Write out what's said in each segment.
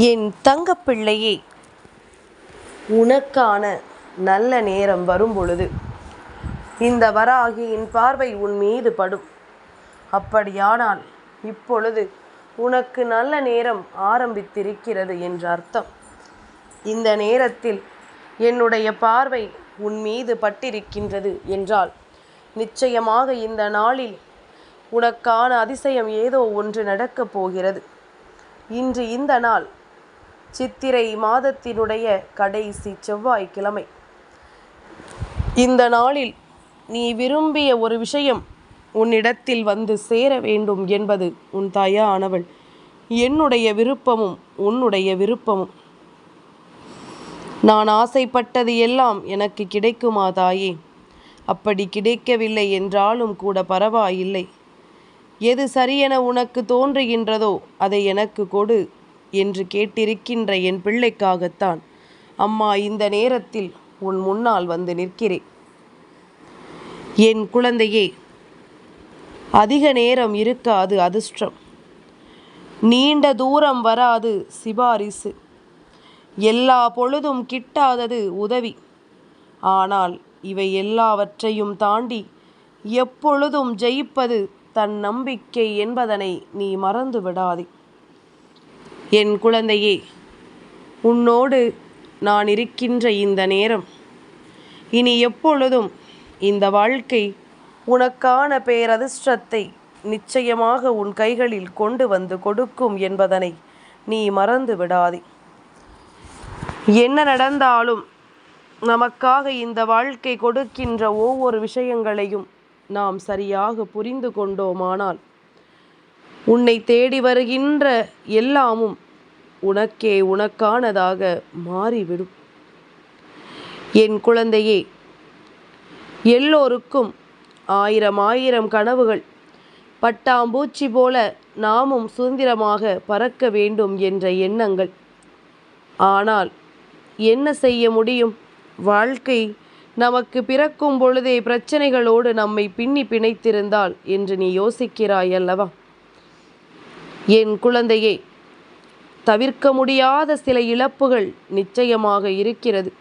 என் தங்கப்பிள்ளையே உனக்கான நல்ல நேரம் வரும்பொழுது இந்த வராகியின் பார்வை உன் மீது படும். அப்படியானால் இப்பொழுது உனக்கு நல்ல நேரம் ஆரம்பித்திருக்கிறது என்ற அர்த்தம். இந்த நேரத்தில் என்னுடைய பார்வை உன் மீது பட்டிருக்கின்றது என்றால் நிச்சயமாக இந்த நாளில் உனக்கான அதிசயம் ஏதோ ஒன்று நடக்கப் போகிறது. இன்று இந்த நாள் சித்திரை மாதத்தினுடைய கடைசி செவ்வாய்க்கிழமை. இந்த நாளில் நீ விரும்பிய ஒரு விஷயம் உன்னிடத்தில் வந்து சேர வேண்டும் என்பது உன் தாயானவள். என்னுடைய விருப்பமும் உன்னுடைய விருப்பமும். நான் ஆசைப்பட்டது எல்லாம் எனக்கு கிடைக்குமா தாயே? அப்படி கிடைக்கவில்லை என்றாலும் கூட பரவாயில்லை. எது சரியென உனக்கு தோன்றுகின்றதோ அதை எனக்கு கொடு. என்று கேட்டிருக்கின்ற என் பிள்ளைக்காகத்தான். அம்மா இந்த நேரத்தில் உன் முன்னால் வந்து நிற்கிறேன். என் குழந்தையே அதிக நேரம் இருக்காது அதிர்ஷ்டம். நீண்ட தூரம் வராது சிபாரிசு. எல்லா பொழுதும் கிட்டாதது உதவி. ஆனால் இவை எல்லாவற்றையும் தாண்டி எப்பொழுதும் ஜெயிப்பது தன் நம்பிக்கை என்பதனை நீ மறந்து விடாதே என் குழந்தையே உன்னோடு நான் இருக்கின்ற இந்த நேரம் இனி எப்பொழுதும் இந்த வாழ்க்கை உனக்கான பேரதிர்ஷ்டத்தை நிச்சயமாக உன் கைகளில் கொண்டு வந்து கொடுக்கும் என்பதனை நீ மறந்து விடாதே. என்ன நடந்தாலும் நமக்காக இந்த வாழ்க்கை கொடுக்கின்ற ஒவ்வொரு விஷயங்களையும் நாம் சரியாக புரிந்து கொண்டோமானால் உன்னை தேடி வருகின்ற எல்லாமும் உனக்கே உனக்கானதாக மாறிவிடும். என் குழந்தையே எல்லோருக்கும் ஆயிரம் ஆயிரம் கனவுகள். பட்டாம்பூச்சி போல நாமும் சுதந்திரமாக பறக்க வேண்டும் என்ற எண்ணங்கள். ஆனால் என்ன செய்ய முடியும்? வாழ்க்கை நமக்கு பிறக்கும் பொழுதே பிரச்சனைகளோடு நம்மை பின்னி பிணைத்திருந்தால் என்று நீ யோசிக்கிறாய் அல்லவா? என் குழந்தையே தவிர்க்க முடியாத சில இழப்புகள் நிச்சயமாக இருக்கிறது.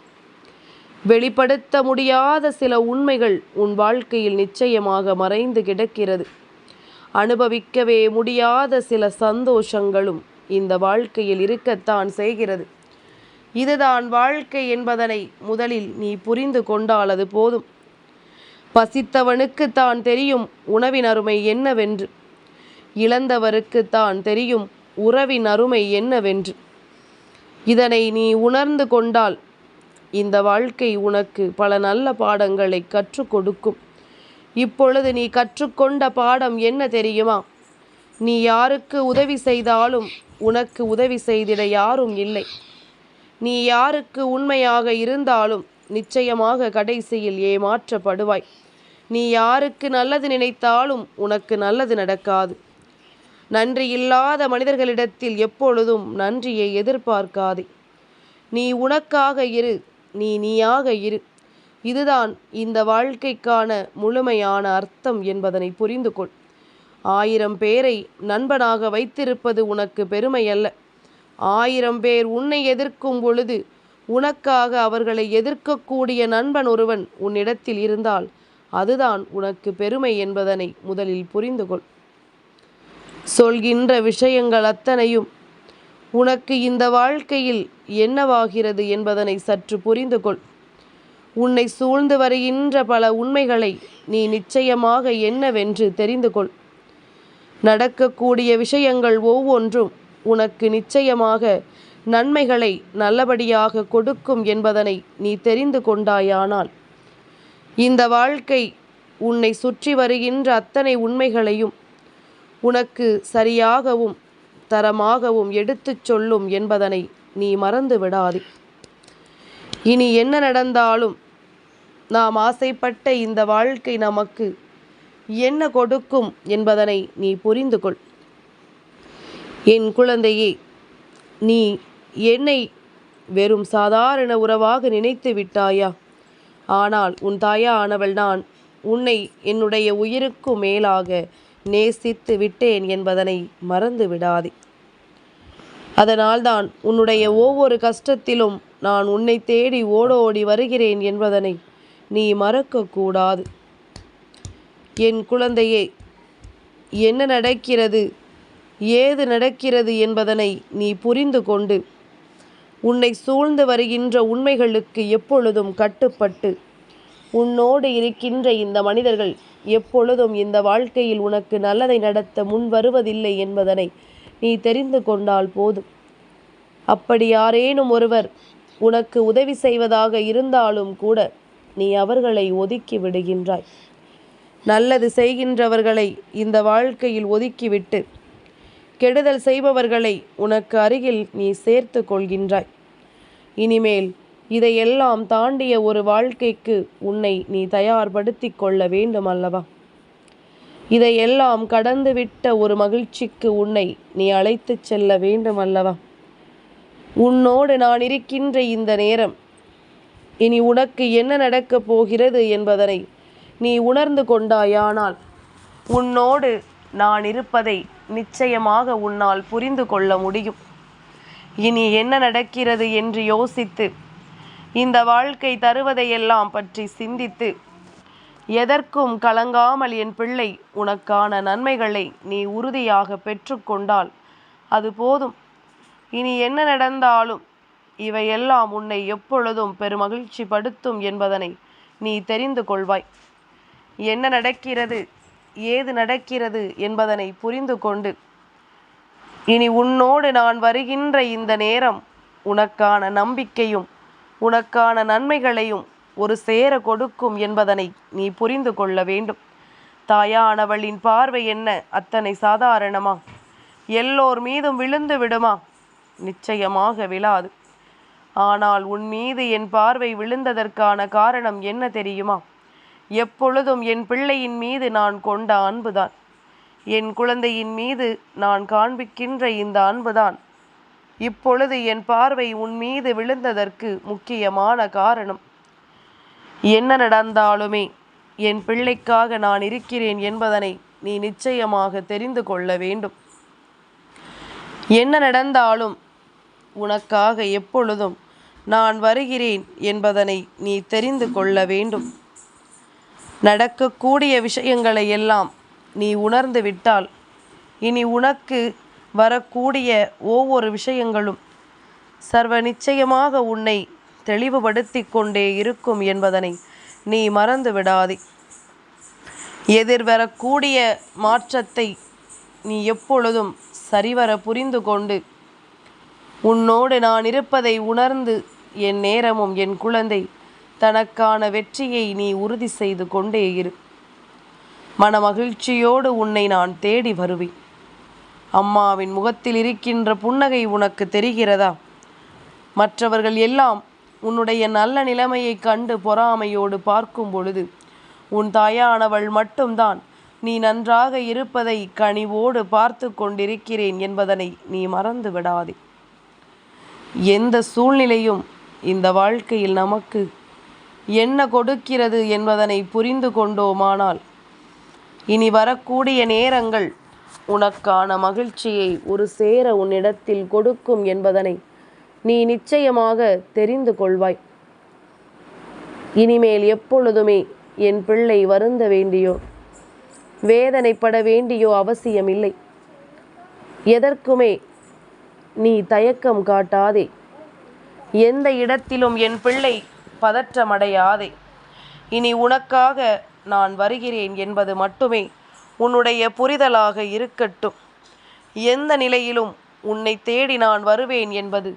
வெளிப்படுத்த முடியாத சில உண்மைகள் உன் வாழ்க்கையில் நிச்சயமாக மறைந்து கிடக்கிறது. அனுபவிக்கவே முடியாத சில சந்தோஷங்களும் இந்த வாழ்க்கையில் இருக்கத்தான் செய்கிறது. இதுதான் வாழ்க்கை என்பதனை முதலில் நீ புரிந்து கொண்டால் அது போதும். பசித்தவனுக்கு தான் தெரியும் உணவின் அருமை என்னவென்று. இழந்தவருக்கு தான் தெரியும் உறவின் அருமை என்னவென்று. இதனை நீ உணர்ந்து கொண்டால் இந்த வாழ்க்கை உனக்கு பல நல்ல பாடங்களை கற்றுக் கொடுக்கும். இப்பொழுது நீ கற்றுக்கொண்ட பாடம் என்ன தெரியுமா? நீ யாருக்கு உதவி செய்தாலும் உனக்கு உதவி செய்திட யாரும் இல்லை. நீ யாருக்கு உண்மையாக இருந்தாலும் நிச்சயமாக கடைசியில் ஏமாற்றப்படுவாய். நீ யாருக்கு நல்லது நினைத்தாலும் உனக்கு நல்லது நடக்காது. நன்றி இல்லாத மனிதர்களிடத்தில் எப்பொழுதும் நன்றியை எதிர்பார்க்காதே. நீ உனக்காக இரு நீ நீயாக இரு. இதுதான் இந்த வாழ்க்கைக்கான முழுமையான அர்த்தம் என்பதனை புரிந்து கொள் ஆயிரம் பேரை நண்பனாக வைத்திருப்பது உனக்கு பெருமை அல்ல ஆயிரம் பேர் உன்னை எதிர்க்கும் பொழுது உனக்காக அவர்களை எதிர்க்கக்கூடிய நண்பன் ஒருவன் உன்னிடத்தில் இருந்தால் அதுதான் உனக்கு பெருமை என்பதனை முதலில் புரிந்து கொள் சொல்கின்ற விஷயங்கள் அத்தனையும் உனக்கு இந்த வாழ்க்கையில் என்னவாகிறது என்பதனை சற்று புரிந்து கொள் உன்னை சூழ்ந்து வருகின்ற பல உண்மைகளை நீ நிச்சயமாக என்னவென்று தெரிந்து கொள் நடக்கக்கூடிய விஷயங்கள் ஒவ்வொன்றும் உனக்கு நிச்சயமாக நன்மைகளை நல்லபடியாக கொடுக்கும் என்பதனை நீ தெரிந்து கொண்டாயானால் இந்த வாழ்க்கை உன்னை சுற்றி வருகின்ற அத்தனை உண்மைகளையும் உனக்கு சரியாகவும் தரமாகவும் எடுத்துச் சொல்லும் என்பதனை நீ மறந்து விடாதே. இனி என்ன நடந்தாலும் நாம் ஆசைப்பட்ட இந்த வாழ்க்கை நமக்கு என்ன கொடுக்கும் என்பதனை நீ புரிந்து கொள். என் குழந்தையே நீ என்னை வெறும் சாதாரண உறவாக நினைத்து விட்டாயா? ஆனால் உன் தாயா ஆனவள் நான் உன்னை என்னுடைய உயிருக்கு மேலாக நேசித்து விட்டேன் என்பதனை மறந்து விடாதே. அதனால்தான் உன்னுடைய ஒவ்வொரு கஷ்டத்திலும் நான் உன்னை தேடி ஓடோடி வருகிறேன் என்பதனை நீ மறக்கக்கூடாது. என் குழந்தையே என்ன நடக்கிறது ஏது நடக்கிறது என்பதனை நீ புரிந்து கொண்டு உன்னை சூழ்ந்து வருகின்ற உண்மைகளுக்கு எப்பொழுதும் கட்டுப்பட்டு உன்னோடு இருக்கின்ற இந்த மனிதர்கள் எப்பொழுதும் இந்த வாழ்க்கையில் உனக்கு நல்லதை நடத்த முன் வருவதில்லை என்பதனை நீ தெரிந்து கொண்டால் போதும். அப்படி யாரேனும் ஒருவர் உனக்கு உதவி செய்வதாக இருந்தாலும் கூட நீ அவர்களை ஒதுக்கி விடுகின்றாய். நல்லது செய்கின்றவர்களை இந்த வாழ்க்கையில் ஒதுக்கிவிட்டு கெடுதல் செய்பவர்களை உனக்கு அருகில் நீ சேர்த்து கொள்கின்றாய். இனிமேல் இதையெல்லாம் தாண்டிய ஒரு வாழ்க்கைக்கு உன்னை நீ தயார்படுத்தி கொள்ள வேண்டும் அல்லவா? இதையெல்லாம் கடந்துவிட்ட ஒரு மகிழ்ச்சிக்கு உன்னை நீ அழைத்துச் செல்ல வேண்டும் அல்லவா? உன்னோடு நான் இருக்கின்ற இந்த நேரம் இனி உனக்கு என்ன நடக்கப் போகிறது என்பதனை நீ உணர்ந்து கொண்டாயானால் உன்னோடு நான் இருப்பதை நிச்சயமாக உன்னால் புரிந்து கொள்ள முடியும். இனி என்ன நடக்கிறது என்று யோசித்து இந்த வாழ்க்கை தருவதையெல்லாம் பற்றி சிந்தித்து எதற்கும் கலங்காமல் என் பிள்ளை உனக்கான நன்மைகளை நீ உறுதியாக பெற்றுக்கொண்டால் அது போதும். இனி என்ன நடந்தாலும் இவையெல்லாம் உன்னை எப்பொழுதும் பெருமகிழ்ச்சி படுத்தும் என்பதனை நீ தெரிந்து கொள்வாய். என்ன நடக்கிறது ஏது நடக்கிறது என்பதனை புரிந்து கொண்டு இனி உன்னோடு நான் வருகின்ற இந்த நேரம் உனக்கான நம்பிக்கையும் உனக்கான நன்மைகளையும் ஒரு சேர கொடுக்கும் என்பதனை நீ புரிந்து கொள்ள வேண்டும். தாயானவளின் பார்வை என்ன? அத்தனை சாதாரணமா? எல்லோர் மீதும் விழுந்து விடுமா? நிச்சயமாக விழாது. ஆனால் உன் மீது என் பார்வை விழுந்ததற்கான காரணம் என்ன தெரியுமா? எப்பொழுதும் என் பிள்ளையின் மீது நான் கொண்ட அன்புதான். என் குழந்தையின் மீது நான் காண்பிக்கின்ற இந்த அன்புதான். இப்பொழுது என் பார்வை உன் மீது விழுந்ததற்கு முக்கியமான காரணம். என்ன நடந்தாலுமே என் பிள்ளைக்காக நான் இருக்கிறேன் என்பதனை நீ நிச்சயமாக தெரிந்து கொள்ள வேண்டும். என்ன நடந்தாலும் உனக்காக எப்பொழுதும் நான் வருகிறேன் என்பதனை நீ தெரிந்து கொள்ள வேண்டும். நடக்கக்கூடிய விஷயங்களை எல்லாம் நீ உணர்ந்து விட்டால் இனி உனக்கு வரக்கூடிய ஒவ்வொரு விஷயங்களும் சர்வ நிச்சயமாக உன்னை தெளிவுபடுத்தி கொண்டே இருக்கும் என்பதனை நீ மறந்து விடாதே. எதிர்வரக்கூடிய மாற்றத்தை நீ எப்பொழுதும் சரிவர புரிந்து கொண்டு உன்னோடு நான் இருப்பதை உணர்ந்து என் நேரமும் என் குழந்தை தனக்கான வெற்றியை நீ உறுதி செய்து கொண்டே இரு. மனமகிழ்ச்சியோடு உன்னை நான் தேடி வருவேன். அம்மாவின் முகத்தில் இருக்கின்ற புன்னகை உனக்கு தெரிகிறதா? மற்றவர்கள் எல்லாம் உன்னுடைய நல்ல நிலைமையை கண்டு பொறாமையோடு பார்க்கும் பொழுது உன் தாயானவள் மட்டும்தான் நீ நன்றாக இருப்பதை கனிவோடு பார்த்து கொண்டிருக்கிறேன் என்பதனை நீ மறந்து விடாதே எந்த சூழ்நிலையும் இந்த வாழ்க்கையில் நமக்கு என்ன கொடுக்கிறது என்பதனை புரிந்து கொண்டோமானால் இனி வரக்கூடிய நேரங்கள் உனக்கான மகிழ்ச்சியை ஒரு சேர உன்னிடத்தில் கொடுக்கும் என்பதனை நீ நிச்சயமாக தெரிந்து கொள்வாய். இனிமேல் எப்பொழுதுமே என் பிள்ளை வருந்த வேண்டியோ வேதனைப்பட வேண்டியோ அவசியமில்லை. எதற்குமே நீ தயக்கம் காட்டாதே. எந்த இடத்திலும் என் பிள்ளை பதற்றமடையாதே. இனி உனக்காக நான் வருகிறேன் என்பது மட்டுமே உன்னுடைய புரிதலாக இருக்கட்டும். எந்த நிலையிலும் உன்னை தேடி நான் வருவேன் என்பது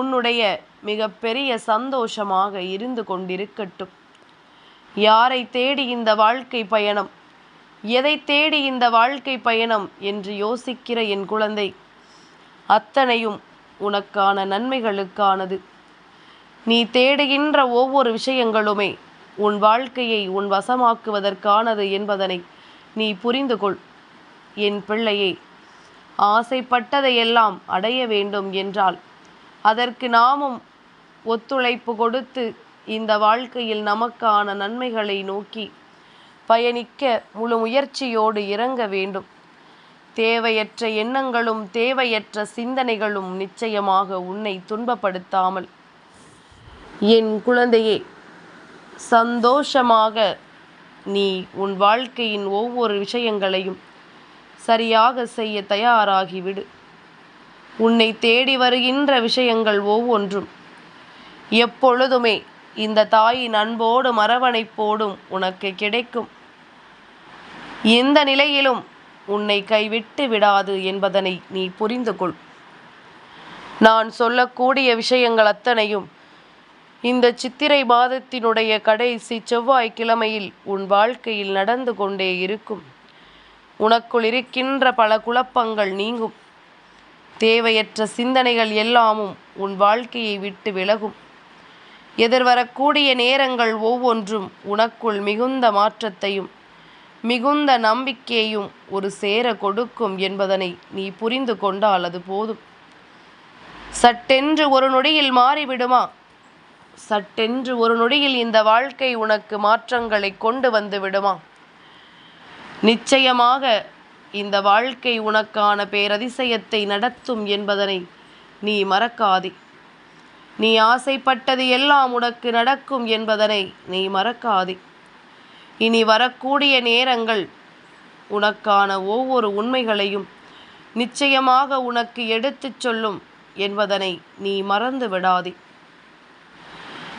உன்னுடைய மிக பெரிய சந்தோஷமாக இருந்து கொண்டிருக்கட்டும். யாரை தேடி இந்த வாழ்க்கை பயணம்? எதை தேடி இந்த வாழ்க்கை பயணம் என்று யோசிக்கிற என் குழந்தை அத்தனையும் உனக்கான நன்மைகளுக்கானது. நீ தேடுகின்ற ஒவ்வொரு விஷயங்களுமே உன் வாழ்க்கையை உன் வசமாக்குவதற்கானது என்பதனை நீ புரிந்து கொள் என் பிள்ளையே ஆசைப்பட்டதையெல்லாம் அடைய வேண்டும் என்றால் அதற்கு நாமும் ஒத்துழைப்பு கொடுத்து இந்த வாழ்க்கையில் நமக்கான நன்மைகளை நோக்கி பயணிக்க முழு முயற்சியோடு இறங்க வேண்டும். தேவையற்ற எண்ணங்களும் தேவையற்ற சிந்தனைகளும் நிச்சயமாக உன்னை துன்பப்படுத்தாமல். என் குழந்தையே சந்தோஷமாக நீ உன் வாழ்க்கையின் ஒவ்வொரு விஷயங்களையும் சரியாக செய்ய தயாராகிவிடு. உன்னை தேடி வருகின்ற விஷயங்கள் ஒவ்வொன்றும். எப்பொழுதுமே இந்த தாயின் அன்போடும் அரவணைப்போடும் உனக்கு கிடைக்கும். எந்த நிலையிலும் உன்னை கைவிட்டு விடாது என்பதனை நீ புரிந்து கொள் நான் சொல்லக்கூடிய விஷயங்கள் அத்தனையும் இந்த சித்திரை மாதத்தினுடைய கடைசி செவ்வாய் கிழமையில் உன் வாழ்க்கையில் நடந்து கொண்டே இருக்கும். உனக்குள் இருக்கின்ற பல குழப்பங்கள் நீங்கும். தேவையற்ற சிந்தனைகள் எல்லாமும் உன் வாழ்க்கையை விட்டு விலகும். எதிர்வரக்கூடிய நேரங்கள் ஒவ்வொன்றும் உனக்குள் மிகுந்த மாற்றத்தையும் மிகுந்த நம்பிக்கையையும் ஒரு சேர கொடுக்கும் என்பதனை நீ புரிந்து கொண்டால் அது போதும். சட்டென்று ஒரு நொடியில் மாறிவிடுமா? சட்டென்று ஒரு நொடியில் இந்த வாழ்க்கை உனக்கு மாற்றங்களை கொண்டு வந்து விடுமா? நிச்சயமாக இந்த வாழ்க்கை உனக்கான பேரதிசயத்தை நடத்தும் என்பதனை நீ மறக்காதே. நீ ஆசைப்பட்டது எல்லாம் உனக்கு நடக்கும் என்பதனை நீ மறக்காதே. இனி வரக்கூடிய நேரங்கள் உனக்கான ஒவ்வொரு உண்மைகளையும் நிச்சயமாக உனக்கு எடுத்துச் சொல்லும் என்பதனை நீ மறந்து விடாதே.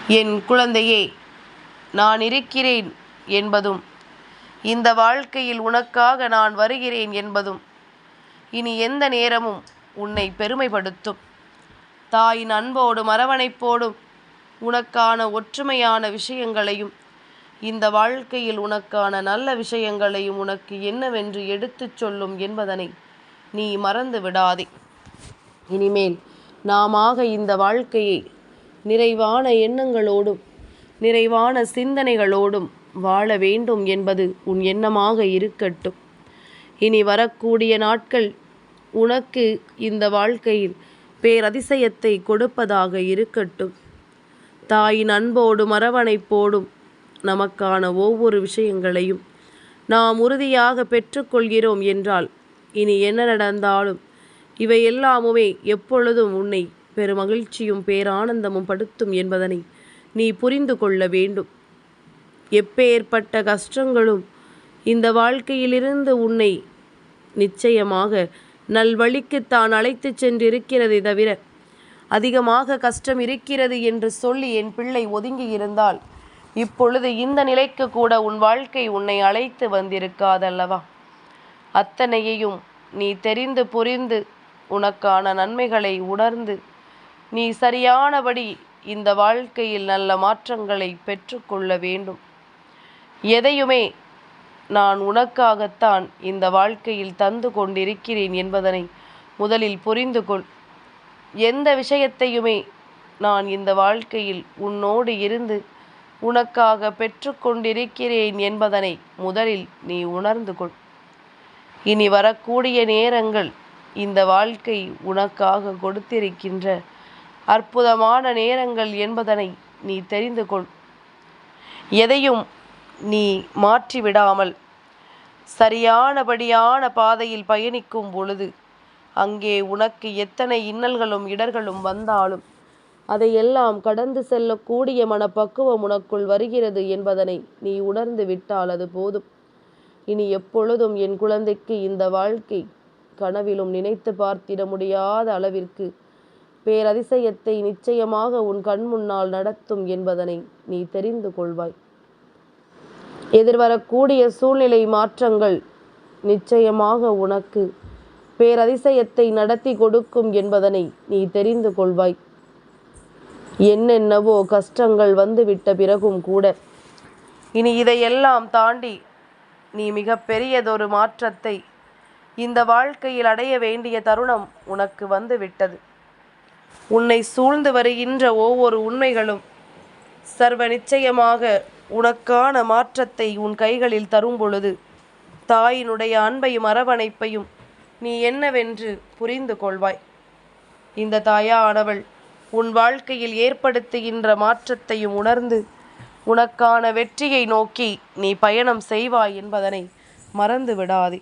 என் குழந்தையே நான் இருக்கிறேன் என்பதும் இந்த வாழ்க்கையில் உனக்காக நான் வருகிறேன் என்பதும் இனி எந்த நேரமும் உன்னை பெருமைப்படுத்தும். தாயின் அன்போடும் அரவணைப்போடும் உனக்கான ஒற்றுமையான விஷயங்களையும் இந்த வாழ்க்கையில் உனக்கான நல்ல விஷயங்களையும் உனக்கு என்னவென்று எடுத்துச் சொல்லும் என்பதனை நீ மறந்து விடாதே. இனிமேல் நாமாக இந்த வாழ்க்கையை நிறைவான எண்ணங்களோடும் நிறைவான சிந்தனைகளோடும் வாழ வேண்டும் என்பது உன் எண்ணமாக இருக்கட்டும். இனி வரக்கூடிய நாட்கள் உனக்கு இந்த வாழ்க்கையில் பேரதிசயத்தை கொடுப்பதாக இருக்கட்டும். தாயின் அன்போடும் அரவணைப்போடும் நமக்கான ஒவ்வொரு விஷயங்களையும் நாம் உறுதியாக பெற்றுக்கொள்கிறோம் என்றால் இனி என்ன நடந்தாலும் இவை எல்லாமுமே எப்பொழுதும் உன்னை பெருமகிழ்ச்சியும் பேரானந்தமும் படுத்தும் என்பதனை நீ புரிந்து கொள்ள வேண்டும். எப்பேற்பட்ட கஷ்டங்களும் இந்த வாழ்க்கையிலிருந்து உன்னை நிச்சயமாக நல்வழிக்கு தான் அழைத்து சென்றிருக்கிறதை தவிர அதிகமாக கஷ்டம் இருக்கிறது என்று சொல்லி என் பிள்ளை ஒதுங்கி இருந்தால் இப்பொழுது இந்த நிலைக்கு கூட உன் வாழ்க்கை உன்னை அழைத்து வந்திருக்காதல்லவா? அத்தனையையும் நீ தெரிந்து புரிந்து உனக்கான நன்மைகளை உணர்ந்து நீ சரியானபடி இந்த வாழ்க்கையில் நல்ல மாற்றங்களை பெற்றுக்கொள்ள வேண்டும். எதையுமே நான் உனக்காகத்தான் இந்த வாழ்க்கையில் தந்து கொண்டிருக்கிறேன் என்பதனை முதலில் புரிந்து கொள். எந்த விஷயத்தையுமே நான் இந்த வாழ்க்கையில் உன்னோடு இருந்து உனக்காக பெற்றுக்கொண்டிருக்கிறேன் என்பதனை முதலில் நீ உணர்ந்து கொள். இனி வரக்கூடிய நேரங்கள் இந்த வாழ்க்கை உனக்காக கொடுத்திருக்கின்ற அற்புதமான நேரங்கள் என்பதனை நீ தெரிந்து கொள். எதையும் நீ மாற்றிவிடாமல் சரியானபடியான பாதையில் பயணிக்கும் பொழுது அங்கே உனக்கு எத்தனை இன்னல்களும் இடர்களும் வந்தாலும் அதையெல்லாம் கடந்து செல்லக்கூடிய மனப்பக்குவம் உனக்குள் வருகிறது என்பதனை நீ உணர்ந்து விட்டால் அது போதும். இனி எப்பொழுதும் என் குழந்தைக்கு இந்த வாழ்க்கை கனவிலும் நினைத்து பார்த்திட முடியாத அளவிற்கு பேரதிசயத்தை நிச்சயமாக உன் கண் முன்னால் நடத்தும் என்பதனை நீ தெரிந்து கொள்வாய். எதிர்வரக்கூடிய சூழ்நிலை மாற்றங்கள் நிச்சயமாக உனக்கு பேரதிசயத்தை நடத்தி கொடுக்கும் என்பதனை நீ தெரிந்து கொள்வாய். என்னென்னவோ கஷ்டங்கள் வந்துவிட்ட பிறகும் கூட இனி இதையெல்லாம் தாண்டி நீ மிக பெரியதொரு மாற்றத்தை இந்த வாழ்க்கையில் அடைய வேண்டிய தருணம் உனக்கு வந்து விட்டது உன்னை சூழ்ந்து வருகின்ற ஒவ்வொரு உண்மைகளும் சர்வ நிச்சயமாக உனக்கான மாற்றத்தை உன் கைகளில் தரும் பொழுது தாயினுடைய அன்பையும் அரவணைப்பையும் நீ என்னவென்று புரிந்து கொள்வாய். இந்த தாயானவள் உன் வாழ்க்கையில் ஏற்படுத்துகின்ற மாற்றத்தையும் உணர்ந்து உனக்கான வெற்றியை நோக்கி நீ பயணம் செய்வாய் என்பதனை மறந்து விடாதே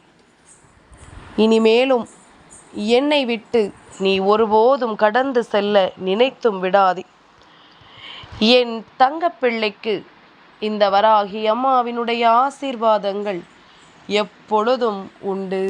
இனிமேலும் என்னை விட்டு நீ ஒருபோதும் கடந்து செல்ல நினைத்தும் விடாதே. என் தங்கப்பிள்ளைக்கு இந்த வராகி அம்மாவினுடைய ஆசீர்வாதங்கள் எப்பொழுதும் உண்டு.